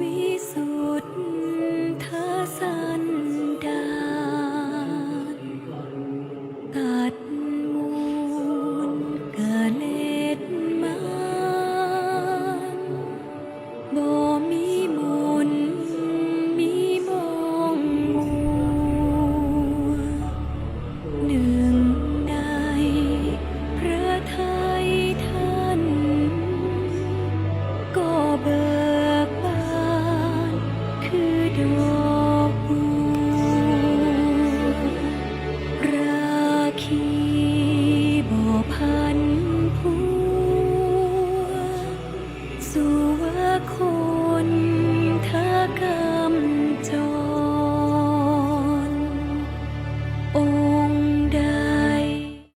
วิสุทธิ์ You.